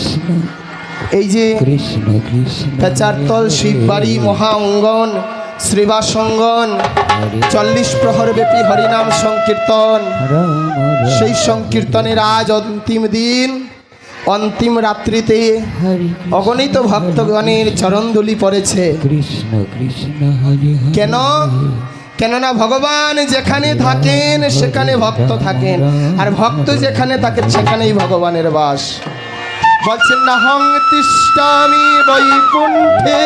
কৃষ্ণ এই যে কৃষ্ণ কৃষ্ণ পেচারতল শিববাড়ি মহা অঙ্গন শ্রীবাসঙ্গন চল্লিশ প্রহর ব্যাপী হরিনাম সংকীর্তন। সেই সংকীর্তনের আজ অন্তিম দিন। অন্তিম রাত্রিতে অগণিত ভক্তগণের চরণধুলি পড়েছে। কৃষ্ণ কৃষ্ণ কেন? কেননা ভগবান যেখানে থাকেন সেখানে ভক্ত থাকেন। আর ভক্ত যেখানে থাকেন সেখানেই ভগবানের বাস। বলছেন না তিষ্ঠামি বৈকুণ্ঠে।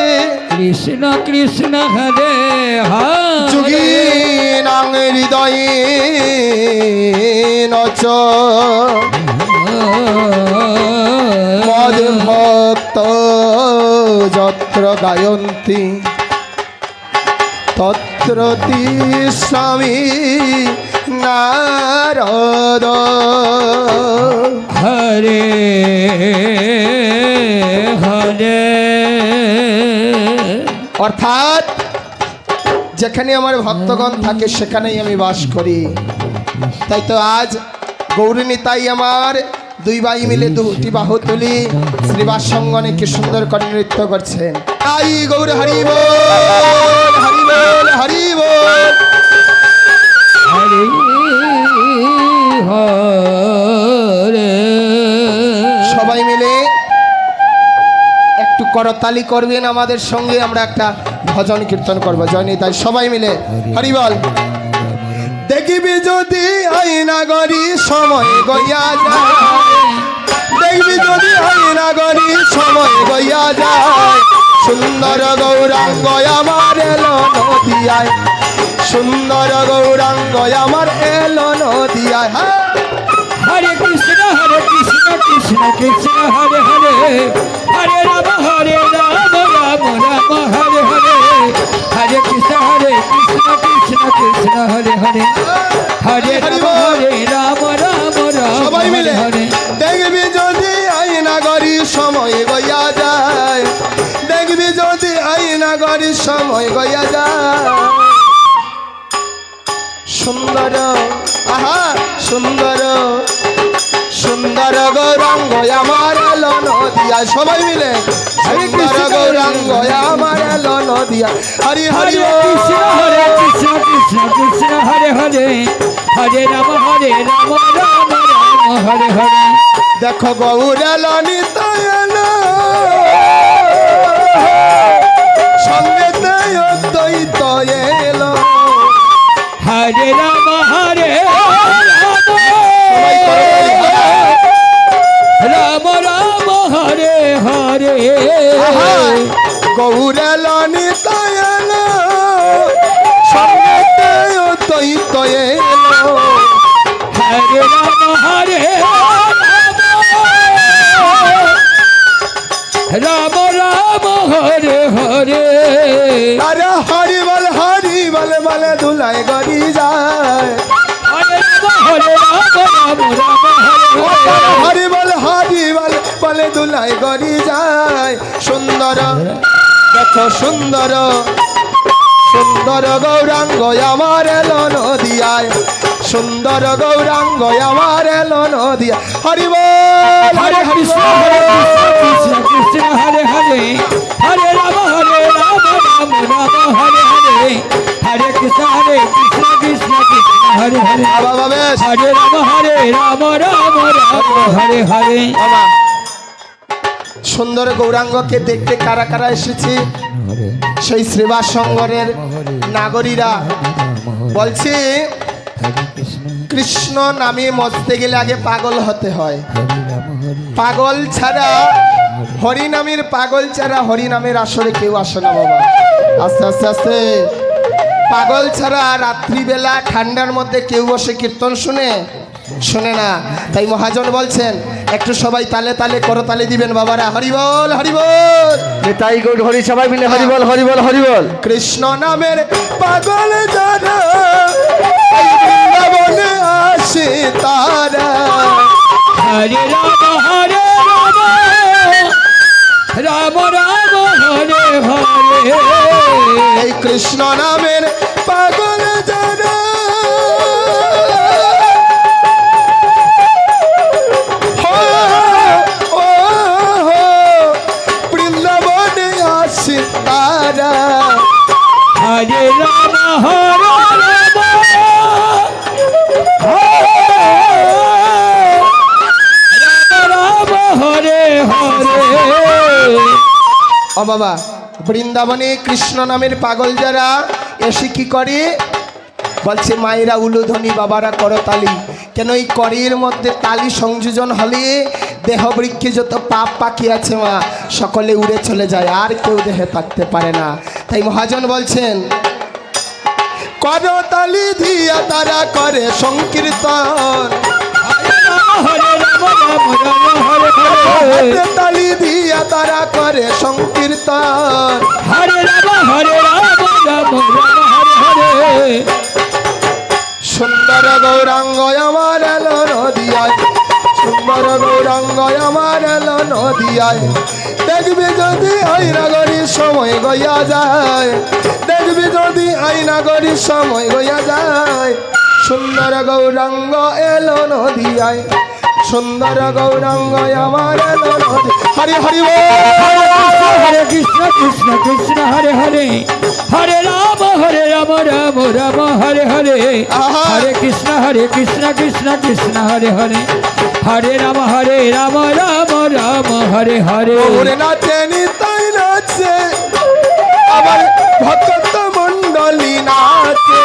কৃষ্ণ কৃষ্ণ হরে হরে। যুগীনাং হৃদয়ে নচ। মদ ভক্ত যত্র গায়ন্তি তত্র স্বামী নারদ। হরে হরে। অর্থাৎ যেখানে আমার ভক্তগণ থাকে সেখানেই আমি বাস করি। তাই তো আজ গৌরিনী তাই আমার দুই ভাই মিলে দুটি বাহু তুলি শ্রীবাস সঙ্গনে কি সুন্দর করে নৃত্য করছেন। তাই গৌর হরি বল হরি বল হরি বল হরে হরে সবাই মিলে একটু করতালি করবেন আমাদের সঙ্গে আমরা একটা ভজন কীর্তন করব। জয়নি তাই সবাই মিলে। হরি বল। দেখিবি যদি আইনা গরি সময় গইয়া যায়। দেখবি যদি আইনা গরি সময় গইয়া যায়। সুন্দর গৌরাঙ্গ আমার এলো নদিয়ায়। সুন্দর গৌরাঙ্গ আমার এলো নদিয়ায় হ্যাঁ। হরে কৃষ্ণ হরে কৃষ্ণ কৃষ্ণ কৃষ্ণ হরে হরে। হরে রাম হরে রাম রাম রাম হরে হরে। হরে কৃষ্ণ হরে কৃষ্ণ কৃষ্ণ কৃষ্ণ হরে হরে। হরে রাম হরে রাম রাম রাম সবাই মিলে হরে দেখবি যদি আইনা গরি সময় গইয়া যায় দেখবি যদি আইনা গরি সময় গইয়া যায়। সুন্দর আহা সুন্দর সুন্দর গৌরাঙ্গ আমার এলো নদিয়া। সবাই মিলে সুন্দর গৌরাঙ্গ আমার এলো নদিয়া। হরি হরি হরে কৃষ্ণ হরে কৃষ্ণ কৃষ্ণ কৃষ্ণ হরে হরে। হরে রাম হরে রাম রাম রাম হরে হরে। দেখো গৌর এলো নিতাই এলো হরে আহা, গৌর এলো নিতাই সঙ্গে দ্বৈত এলো হরে রাম হরে রাম রাম হরে হরে। আরে হরি বল হরি বল বলে ধুলাই গড়ি যায়। হরে রাম হরে রাম রাম হরে। হরি বল হরি বল বলে ধুলাই গড়ি যায়। সুন্দর দেখো সুন্দর সুন্দর গৌরাঙ্গ আমার এলো নদিয়ায়। সুন্দর গৌরাঙ্গ আমার এলো নদিয়া হরি বল হরি হরি কৃষ্ণ হরে কৃষ্ণ কৃষ্ণ হরে হরে। হরে রাম হরে রাম রাম রাম হরে হরে। হরে কৃষ্ণ হরে কৃষ্ণ কৃষ্ণ কৃষ্ণ হরে হরে। হরে রাম হরে রাম রাম রাম হরে হরে। সুন্দর গৌরাঙ্গকে দেখতে কারা কারা এসেছে? সেই শ্রীবাস সঙ্গরের নাগরীরা বলছে, কৃষ্ণ নামে মজতে গেলে আগে পাগল হতে হয়। পাগল ছাড়া হরি নামের পাগল ছাড়া হরি নামের আসরে কেউ আসে না বাবা। আস্তে আস্তে আস্তে। পাগল ছাড়া রাত্রিবেলা ঠান্ডার মধ্যে কেউ বসে কীর্তন শুনে? শুনে না। তাই মহাজন বলছেন একটু সবাই তালে তালে করো তালে দিবেন বাবারা। হরি বল হরি বল। তাই গৌর হরি সবাই মিলে হরি বল হরি বল হরি বল। কৃষ্ণ নামের পাগল যারা এই বৃন্দাবনে আসে তারা। হরে রাম হরে রাম। রাম রাম হরে হরে। এই কৃষ্ণ নামের পাগল যারা বাবা, বৃন্দাবনে কৃষ্ণ নামের পাগল যারা, এসে কি করে? বলছে, মায়েরা উলুধ্বনি, বাবারা করতালি। কেন এই করের মধ্যে তালি সংযোজন হলে দেহবৃক্ষে যত পাপ পাখি আছে মা, সকলে উড়ে চলে যায়, আর কেউ দেহে থাকতে পারে না। তাই মহাজন বলছেন, করতালি দিয়া তারা করে সংকীর্তন। তারা করে সংকীর্তন। হরে রাম হরে রাম রাম রাম হরে হরে। সুন্দর গৌরাঙ্গ আমার এলো নদিয়ায়। সুন্দর গৌরাঙ্গ আমার এলো নদিয়ায়। দেখবি যদি আইনাগরির সময় গইয়া যায়। দেখবি যদি আইনাগরির সময় গইয়া যায়। সুন্দর গৌরাঙ্গ এলো নদিয়ায়। সুন্দর গৌরাঙ্গ আমার হরি হরি হরে কৃষ্ণ কৃষ্ণ কৃষ্ণ হরে হরে। হরে রাম হরে রাম রাম রাম হরে হরে। হরে কৃষ্ণ হরে কৃষ্ণ কৃষ্ণ কৃষ্ণ হরে হরে। হরে রাম হরে রাম রাম রাম হরে হরে। ওরে নাচে নিতাই নাচে। আবার ভক্ত মন্ডলী নাচে।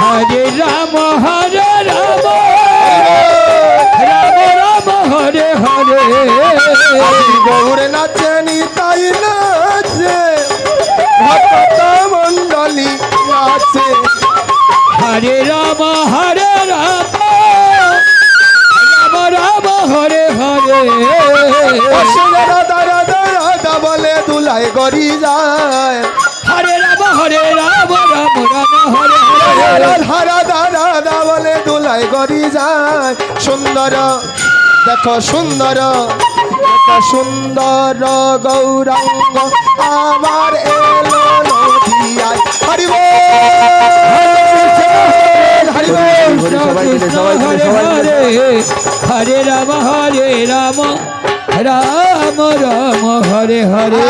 হরে রাম হরে গৌরে নাচে নিতাই নাচে। ভক্ত মন্ডলী নাচে। হরে রাম হরে রাম। রাম রাম, হরে হরে। রাধা রাধা রাধা বলে দুলাই গড়ি যায়। হরে রাম হরে রাম রাম রাম, হরে হরে। রাধা রাধা রাধা বলে দুলাই গড়ি যায়। সুন্দর দেখো সুন্দর দেখো সুন্দর গৌরাঙ্গ আমার এলো নদিয়ায়। হরি রাম হরে রাম রাম রাম হরে হরে।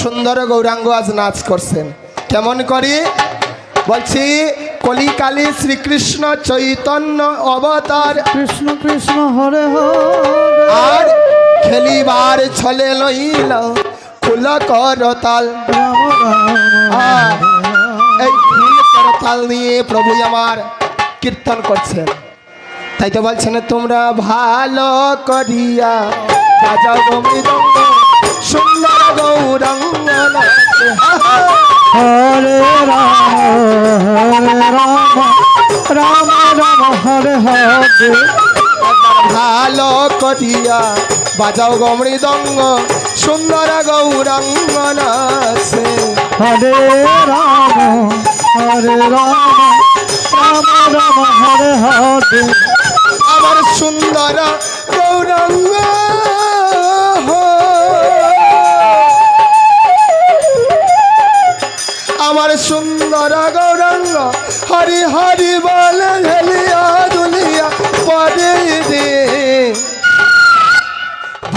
সুন্দর গৌরাঙ্গ আজ নাচ করছেন। কেমন করে? বলছি কলিকালী শ্রীকৃষ্ণ চৈতন্য অবতার। কৃষ্ণ কৃষ্ণ হরে হরে। আর খেলিবার ছলে লইল ফুল করতাল। এই ফুল করতাল নিয়ে প্রভু আমার কীর্তন করছেন। তাই তো বলছেন তোমরা ভালো করিয়া বাজাও সুন্দর গৌরাঙ্গ। হরে রাম হরে রাম রাম রাম হরে হরে ভালো করিয়া বাজাও গো মৃদঙ্গ সুন্দর গৌরাঙ্গ নাচে হরে রাম হরে রাম রাম রাম হরে হরে।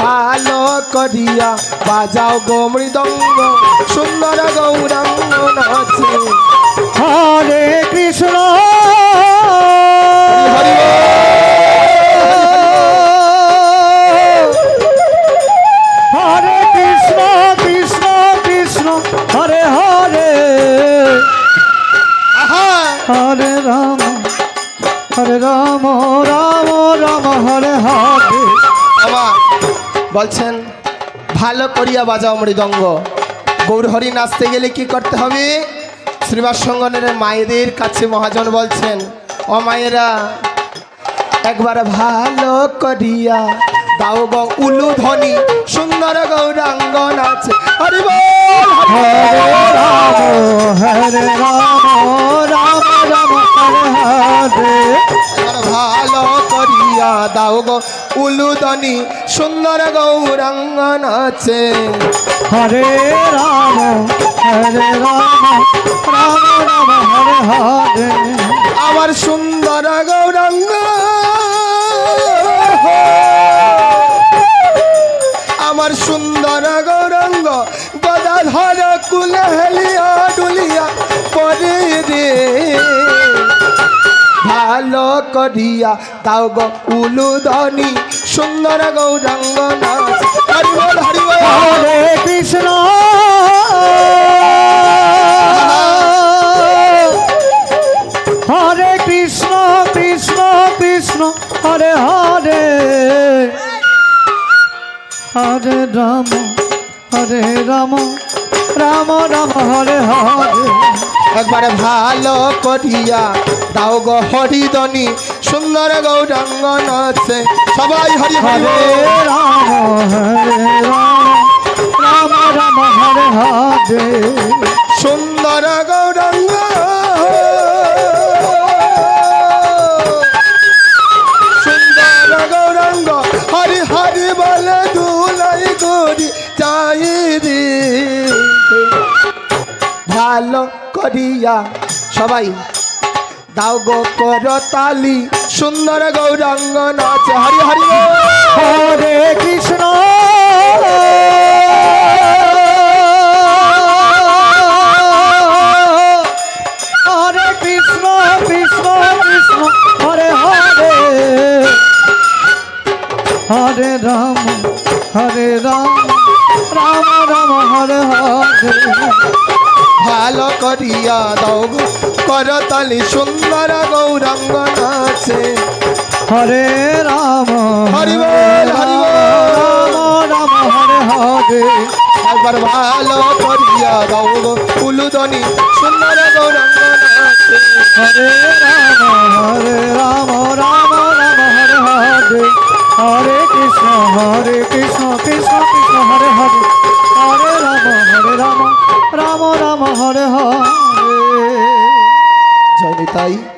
ভালো করিয়া বাজাও গো মৃদঙ্গ সুন্দর গৌরাঙ্গ নাচে। হরে কৃষ্ণ। হরি হরে। কৃষ্ণ কৃষ্ণ কৃষ্ণ হরে হরে। হরে রাম হরে রাম রাম রাম হরে হরে। বাবা। বলছেন ভালো করিয়া বাজাও মৃদঙ্গ। গৌরহরি নাচতে গেলে কি করতে হবে? শ্রীবাস সঙ্গনের মায়েদের কাছে মহাজন বলছেন ও মায়েরা একবার ভালো করিয়া দাও গো উলু ধ্বনি সুন্দর গৌরাঙ্গ নাচে হরি বল রাম হরে রাম রাম রাম হরে হরে। ভালো করিয়া দাও গো উলুদনি সুন্দর গৌরাঙ্গা নাচে। হরে রাম হরে রাম রাম রাম হরে হরে। আমার সুন্দর গৌরাঙ্গা আমার সুন্দর গৌরাঙ্গ গদাধর কুল কুলহলিয়া ডুলিয়া পরে রে করিয়া দাও গো উলুধনি সুন্দর গৌরাঙ্গ নাচ। হরে কৃষ্ণ। হরে কৃষ্ণ কৃষ্ণ কৃষ্ণ। হরে হরে। হরে রাম হরে রাম। রাম রাম হরে হরে। একবারে ভালো করিয়া দাও গো হরিদনি সুন্দর গৌরাঙ্গ নাচে সবাই হরি হরি। রাম হরে রাম। রাম রাম হরে হরে। সুন্দর গৌরাঙ্গ। সুন্দর গৌরাঙ্গ হরি হরি বলে দুলাই গরি যাই রে। ভালো করিয়া সবাই দাও গো কর তালি সুন্দর গৌরাঙ্গ নাচ। হরি হরি হরে কৃষ্ণ। হরে কৃষ্ণ কৃষ্ণ কৃষ্ণ, হরে হরে। হরে রাম হরে রাম রাম রাম, হরে হরে। ভালো করিয়া দাও করতালি সুন্দর গৌরাঙ্গ নাচে। হরে রাম হরি বল, হরি। রাম রাম হরে হরে। একবার ভালো করিয়া দাও গো। উলুদনি সুন্দর গৌরাঙ্গ নাচে। হরে রাম হরে রাম রাম রাম হরে হরে। হরে কৃষ্ণ হরে কৃষ্ণ কৃষ্ণ কৃষ্ণ, হরে হরে। হরে রাম হরে রাম রাম রাম, হরে হরে। জয় তাই